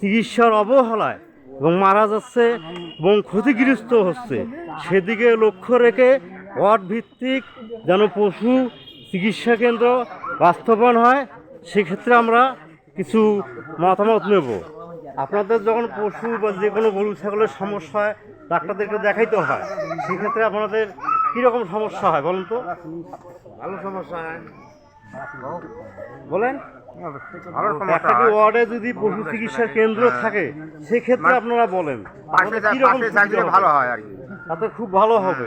চিকিৎসার অবহেলায় এবং মারা যাচ্ছে এবং ক্ষতিগ্রস্ত হচ্ছে। সেদিকে লক্ষ্য রেখে ওয়ার্ড ভিত্তিক যেন পশু চিকিৎসা কেন্দ্র বাস্তবায়ন হয়, সেক্ষেত্রে আমরা কিছু মতামত নেব। আপনাদের যখন পশু বা যে কোনো গরু, ছাগলের সমস্যা হয়, ডাক্তারদেরকে দেখাইতে হয়, সেক্ষেত্রে আপনাদের কীরকম সমস্যা হয় বলুন তো? ভালো সমস্যা হয়। বলেন? একটা ওয়ার্ডে যদি পশু চিকিৎসার কেন্দ্র থাকে সেক্ষেত্রে আপনারা বলেন। ভালো হয় আর কি। তাতে খুব ভালো হবে।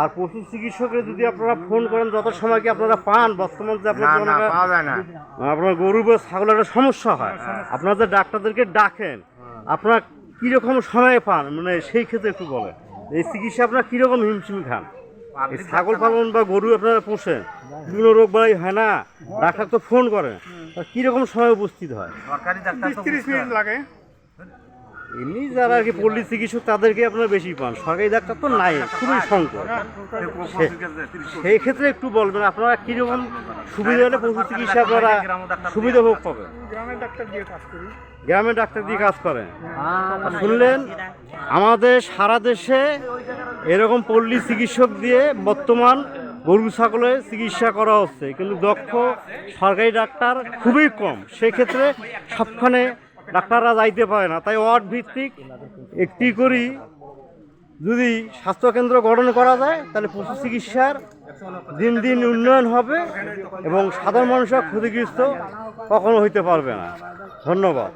আর পশু চিকিৎসকের যদি আপনারা ফোন করেন যত সময় কি আপনারা পান? বর্তমান যে আপনার আপনার গরু বা ছাগলের একটা সমস্যা হয়। আপনারা যে ডাক্তারদেরকে ডাকেন আপনারা কীরকম সময় পান? মানে সেই ক্ষেত্রে একটু বলেন। এই চিকিৎসা আপনারা কীরকম হিমশিম খান? ছাগল পালন বা গরু আপনারা পোষেন? বিভিন্ন রোগ বাড়াই হয় না ডাক্তার তো ফোন করেন তা কীরকম সময় উপস্থিত হয়? তিরিশ মিনিট লাগে। এমনি যারা আর কি পল্লী চিকিৎসক তাদেরকে আপনারা বেশি পান। সরকারি ডাক্তার তো নাই খুবই সংকট। সেই ক্ষেত্রে একটু বলবেন আপনারা কীরকম সুবিধা হলে পশু চিকিৎসা আপনারা সুবিধা ভোগ পাবেন গ্রামের ডাক্তার দিয়ে কাজ করি। গ্রামের ডাক্তার দিয়ে কাজ করেন। শুনলেন আমাদের সারা দেশে এরকম পল্লী চিকিৎসক দিয়ে বর্তমান গরু ছাগলের চিকিৎসা করা হচ্ছে, কিন্তু দক্ষ সরকারি ডাক্তার খুবই কম। সেক্ষেত্রে সবখানে ডাক্তাররা যাইতে পারে না। তাই ওয়ার্ড ভিত্তিক একটি করি, যদি স্বাস্থ্যকেন্দ্র গঠন করা যায়, তাহলে পশু চিকিৎসার দিন দিন উন্নয়ন হবে এবং সাধারণ মানুষরা ক্ষতিগ্রস্ত কখনো হইতে পারবে না। ধন্যবাদ।